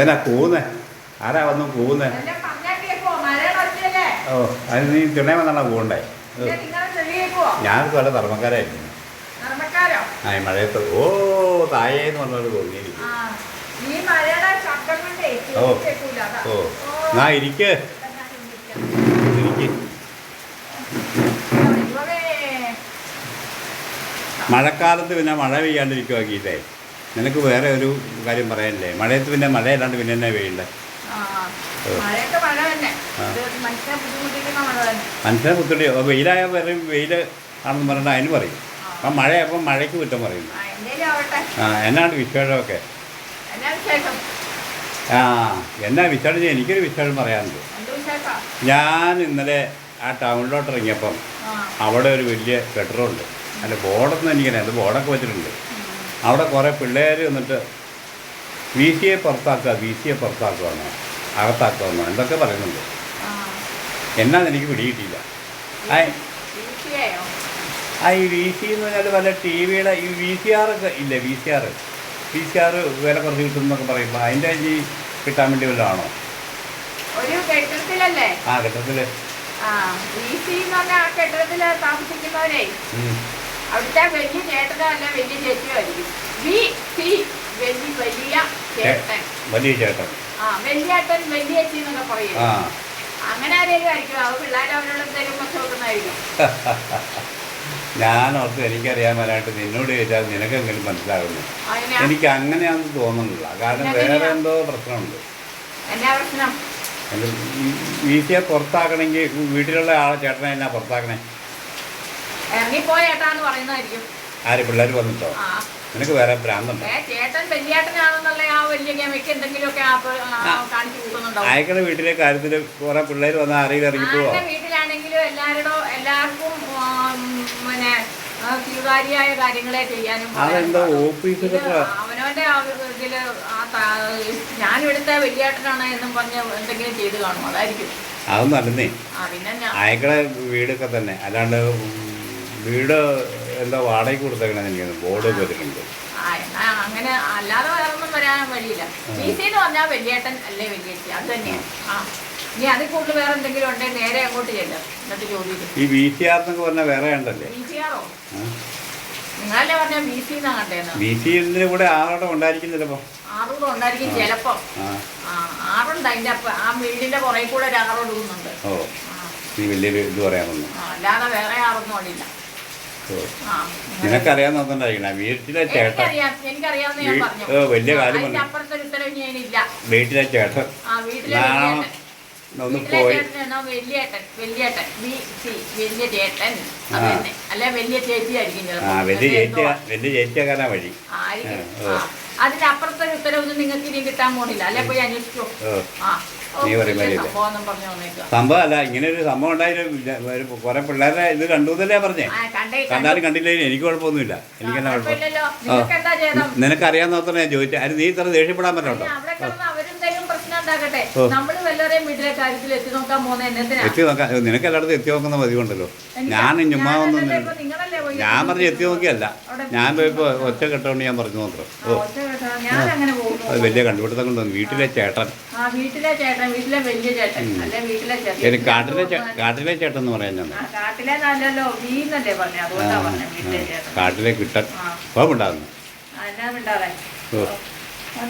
ഇതെന്നാ കൂന്നേ ആരാ വന്നു കൂന്നേ എന്നെ? ഓ അത് നീ തിണേ വന്നാണോ കൂണ്ടേ ഞാൻ വല്ല ധർമ്മക്കാരായിരുന്നു ആ മഴയത്ത് ഓ തായേന്ന് പറഞ്ഞോട് തോന്നിയിരിക്കും ഓ. ഓ. എന്നാ ഇരിക്ക്. മഴക്കാലത്ത് പിന്നെ മഴ പെയ്യാണ്ടിരിക്കുവാക്കിയില്ലേ നിനക്ക് വേറെ ഒരു കാര്യം പറയാനില്ലേ? മഴയത്ത് പിന്നെ മഴയല്ലാണ്ട് പിന്നെ പെയ്യണ്ടേ തന്നെ. ഇത് മനുഷ്യനെ ബുദ്ധിമുട്ടി അപ്പോൾ വെയിലായ പറയും വെയിൽ ആണെന്ന് പറഞ്ഞാൽ അതിന് പറയും. അപ്പം മഴയപ്പം മഴയ്ക്ക് കുറ്റം പറയുന്നു ആ, എന്നാണ് വിശേഷമൊക്കെ? ആ എന്നാ വിശേഷം? എനിക്കൊരു വിശേഷം പറയാനുണ്ട്. ഞാൻ ഇന്നലെ ആ ടൗണിലോട്ട് ഇറങ്ങിയപ്പം അവിടെ ഒരു വലിയ കെട്ടിടമുണ്ട് അല്ല ബോർഡൊന്നും എനിക്കറിയാം അത് ബോർഡൊക്കെ വെച്ചിട്ടുണ്ട്. അവിടെ കുറേ പിള്ളേർ വന്നിട്ട് വി സിയെ പുറത്താക്കുക വി സിയെ പുറത്താക്കുകയാണ് അകത്താക്കുകയാണ് എന്തൊക്കെ പറയുന്നുണ്ട്. എന്നാന്ന് എനിക്ക് പിടികിട്ടില്ല ആ ഈ വി സി എന്ന് പറഞ്ഞാൽ വല്ല ടി വിയുടെ ഈ വി സി ആർ ഒക്കെ ഇല്ലേ V C R V C R വില കുറച്ച് കിട്ടും എന്നൊക്കെ പറയുമ്പോൾ അതിന്റെ ഈ കിട്ടാൻ വേണ്ടി വല്ലതാണോ ആ കെട്ടത്തിൽ ആ വി സി എന്ന് പറഞ്ഞ ആ കെട്ടിടത്തിൽ താമസിക്കുന്നവരെ. അവിടുത്തെ വലിയ ചേട്ടനോ അല്ല വലിയ ചേച്ചിയോ ആയിരിക്കും. വി സി വലിയ വലിയ ചേട്ടൻ. വലിയ ചേട്ടൻ. ആ വലിയേട്ടൻ വലിയ ചേച്ചി എന്നൊക്കെ പറയും. അങ്ങനെ ആരെങ്കിലും ആയിരിക്കും. അത് പിള്ളേർ അവരോട് എന്തെങ്കിലും പച്ച വെക്കുന്നതായിരിക്കും ഞാൻ ഓർത്ത് എനിക്കറിയാമലായിട്ട് നിന്നോട് ചോദിച്ചാൽ നിനക്കെങ്കിലും മനസ്സിലാകുന്നു. എനിക്ക് അങ്ങനെയാണെന്ന് തോന്നുന്നില്ല. കാരണം വേറെ എന്തോ പ്രശ്നമുണ്ട്. എന്നാ പ്രശ്നം? വി സിയെ പുറത്താക്കണമെങ്കിൽ വീട്ടിലുള്ള ആളെ ചേട്ടനെ എന്നാ പുറത്താക്കണേ? ഇറങ്ങിപ്പോയ എന്ന് പറയുന്നതായിരിക്കും. ആര് പിള്ളേർ വന്നിട്ടോ? നിനക്ക് വേറെ ഭ്രാന്തുണ്ടോ? ചേട്ടൻ വലിയേട്ടനാണെന്നുള്ള ആ വലിയ ഗമയ്ക്ക് എന്തെങ്കിലുമൊക്കെ ആ കാണിച്ചു വീട്ടിലെ കാര്യത്തിൽ കുറെ പിള്ളേർ വന്ന ആരെങ്കിലും ഇറങ്ങിപ്പോവോ വീട്ടിലാണെങ്കിലും എല്ലാവരുടെ എല്ലാവർക്കും പിന്നെ കാര്യങ്ങളെ ചെയ്യാനും അതെന്തോ അവനവന്റെ ഇതിൽ വലിയേട്ടനാണ് എന്നും പറഞ്ഞ് എന്തെങ്കിലും ചെയ്ത് കാണും. അതായിരിക്കും. അതൊന്നും അല്ലെന്നേ. ഞാൻ അയക്കണ വീടൊക്കെ തന്നെ. അല്ലാണ്ട് വീട് എന്താ വാടകയ്ക്ക് കൊടുത്തേക്കണേ എനിക്ക്. ബോർഡ് വെച്ചിട്ടുണ്ട്. അങ്ങനെ അല്ലാതെ വേറെ ഒന്നും വരാൻ വഴിയില്ല സി എന്ന് പറഞ്ഞാൽ വലിയേട്ടൻ അല്ലേ വലിയേച്ചി അത് തന്നെയാണ് ആ ഇനി അതിൽ കൂടുതൽ വേറെ എന്തെങ്കിലും ഉണ്ടെങ്കിൽ നേരെ അങ്ങോട്ട് ചെല്ലാം. എന്നിട്ട് ചോദിക്കും ഈ ബി സി ആർ എന്നൊക്കെ പറഞ്ഞാൽ വേറെ ഉണ്ടല്ലേ ബി സി ആറോ? നിങ്ങളല്ലേ പറഞ്ഞ ബി സി എന്നാ കണ്ടേന്ന്? ബി സി കൂടെ ആറോടെ ഉണ്ടായിരിക്കും ചിലപ്പോൾ ആറോടെ ഉണ്ടായിരിക്കും ചിലപ്പോ. ആറുണ്ട് അതിന്റെ ആ വീടിന്റെ പുറകെ കൂടെ ഒരു ആറോട് ഒടുക്കുന്നുണ്ട് ഓ. ഈ വലിയൊരു ഇത് പറയാൻ അല്ലാതെ വേറെ ആറൊന്നും അവിടെ നോക്കണ്ടായിരിക്കണ വീട്ടിലെ ചേട്ടൻ വലിയ കാര്യം വീട്ടിലെ ചേട്ടൻ. ഒന്ന് പോയി. ആ. വലിയ ചേച്ചി ആയിരിക്കും ആ ചിലപ്പോൾ വലിയ വലിയ ചേച്ചി എന്തോ വലിയ ചേച്ചിയാക്കാനാ വഴി. ആയിരിക്കും. ആ, ഓ. ആ. അതിനപ്പുറത്തെ ഒരു ഉത്തരവൊന്നും നിങ്ങൾക്ക് ഇനി കിട്ടാൻ പോണില്ല. അല്ലെ പോയി അന്വേഷിച്ചോ ആ. നീ പറയുമ്പോൾ. സംഭവം അല്ല ഇങ്ങനെ ഒരു സംഭവം ഉണ്ടായാലും കുറെ പിള്ളേരെ ഇത് കണ്ടു എന്നല്ലേ പറഞ്ഞേ? കണ്ടേ കണ്ടാലും കണ്ടില്ലെങ്കിൽ എനിക്ക് കുഴപ്പമൊന്നുമില്ല. എനിക്കെന്നാ കുഴപ്പം? നിനക്കറിയാന്ന് നോക്കണേ ഞാൻ ചോദിച്ചു. അത് നീ ഇത്ര ദേഷ്യപ്പെടാൻ പറ്റണ്ടോ എത്തി നോക്കാൻ നിനക്ക് എല്ലായിടത്തും എത്തി നോക്കുന്ന പതിവുണ്ടല്ലോ ഞാൻ ചുമ്മാ ഒന്നും ഞാൻ പറഞ്ഞ് എത്തി നോക്കിയല്ല. ഞാൻ ഇപ്പൊ ഒറ്റ കെട്ടോണ്ട് ഞാൻ പറഞ്ഞു മാത്രം. ഓ. ഞാൻ അങ്ങനെ പോകുന്നു. വലിയ കണ്ടുപിടുത്തം കൊണ്ടുവന്നു വീട്ടിലെ ചേട്ടൻ. ആ വീട്ടിലെ ചേട്ടൻ വീട്ടിലെ വലിയ ചേട്ടൻ. അല്ലെ വീട്ടിലെ ചേട്ടൻ. കാട്ടിലെ കാട്ടിലെ ചേട്ടൻ എന്ന് പറയാൻ ഞാൻ കാട്ടിലെ നല്ലല്ലോ വീന്നല്ലേ പറഞ്ഞു. അതുകൊണ്ടാണ് പറഞ്ഞത് വീട്ടിലെ ചേട്ടൻ. കാട്ടിലെ കിട്ടൻ. കുഴപ്പമുണ്ടാകുന്നു ഓ.